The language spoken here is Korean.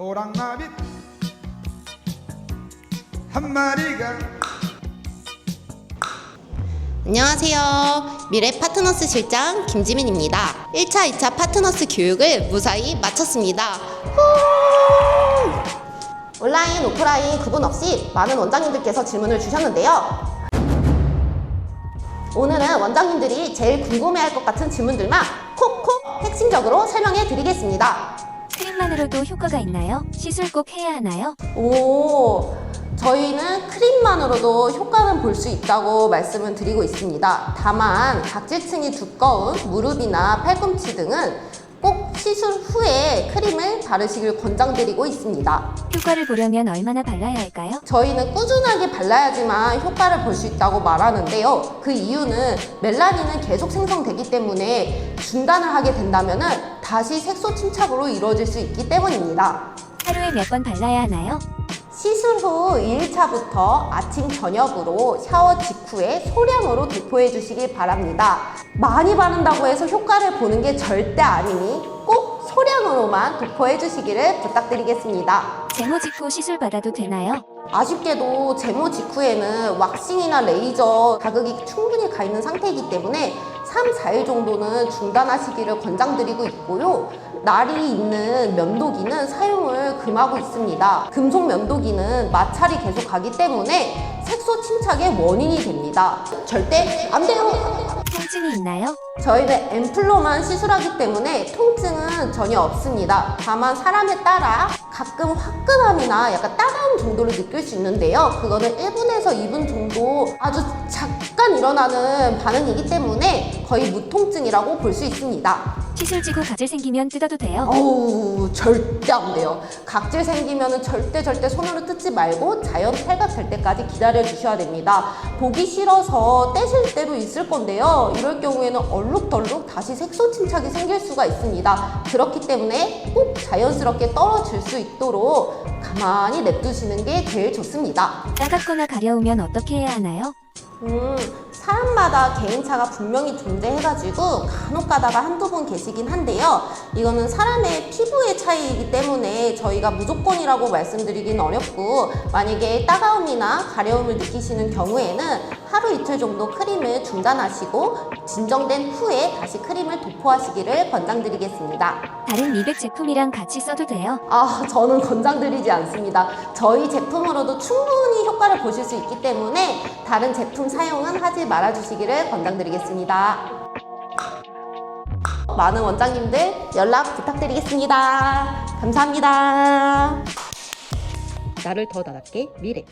호랑나비 한 마리가 안녕하세요. 미래 파트너스 실장 김지민입니다. 1차, 2차 파트너스 교육을 무사히 마쳤습니다. 후! 온라인, 오프라인 구분 없이 많은 원장님들께서 질문을 주셨는데요. 오늘은 원장님들이 제일 궁금해할 것 같은 질문들만 콕콕 핵심적으로 설명해 드리겠습니다. 크림만으로도 효과가 있나요? 시술 꼭 해야 하나요? 오, 저희는 크림만으로도 효과는 볼 수 있다고 말씀을 드리고 있습니다. 다만 각질층이 두꺼운 무릎이나 팔꿈치 등은 꼭 시술 후에 크림을 바르시길 권장드리고 있습니다. 효과를 보려면 얼마나 발라야 할까요? 저희는 꾸준하게 발라야지만 효과를 볼 수 있다고 말하는데요. 그 이유는 멜라닌은 계속 생성되기 때문에 중단을 하게 된다면 다시 색소 침착으로 이루어질 수 있기 때문입니다. 하루에 몇 번 발라야 하나요? 시술 후 2일차부터 아침 저녁으로 샤워 직후에 소량으로 도포해 주시길 바랍니다. 많이 바른다고 해서 효과를 보는 게 절대 아니니 꼭 소량으로만 도포해 주시기를 부탁드리겠습니다. 제모 직후 시술 받아도 되나요? 아쉽게도 제모 직후에는 왁싱이나 레이저 자극이 충분히 가 있는 상태이기 때문에 3, 4일 정도는 중단하시기를 권장드리고 있고요. 날이 있는 면도기는 사용을 금하고 있습니다. 금속 면도기는 마찰이 계속 가기 때문에 색소 침착의 원인이 됩니다. 절대 안 돼요! 통증이 있나요? 저희는 앰플로만 시술하기 때문에 통증은 전혀 없습니다. 다만 사람에 따라 가끔 화끈함이나 약간 따가움 정도를 느낄 수 있는데요. 그거는 1분에서 2분 정도 아주 잠깐 일어나는 반응이기 때문에 거의 무통증이라고 볼 수 있습니다. 시술 지고 가질 생기면 뜯어도 돼요? 어우 절대 안 돼요. 각질 생기면은 절대 절대 손으로 뜯지 말고 자연 탈각될 때까지 기다려 주셔야 됩니다. 보기 싫어서 떼실 때도 있을 건데요. 이럴 경우에는 얼룩덜룩 다시 색소 침착이 생길 수가 있습니다. 그렇기 때문에 꼭 자연스럽게 떨어질 수 있도록 가만히 냅두시는 게 제일 좋습니다. 따갑거나 가려우면 어떻게 해야 하나요? 음, 사람마다 개인차가 분명히 존재해가지고 간혹 가다가 한두 분 계시긴 한데요. 이거는 사람의 피부의 차이이기 때문에 저희가 무조건이라고 말씀드리긴 어렵고 만약에 따가움이나 가려움을 느끼시는 경우에는 하루 이틀 정도 크림을 중단하시고 진정된 후에 다시 크림을 도포하시기를 권장드리겠습니다. 다른 미백 제품이랑 같이 써도 돼요? 아, 저는 권장드리지 않습니다. 저희 제품으로도 충분히 효과를 보실 수 있기 때문에 다른 제품 사용은 하지 말아주시기를 권장드리겠습니다. 많은 원장님들 연락 부탁드리겠습니다. 감사합니다. 나를 더 나답게 미래.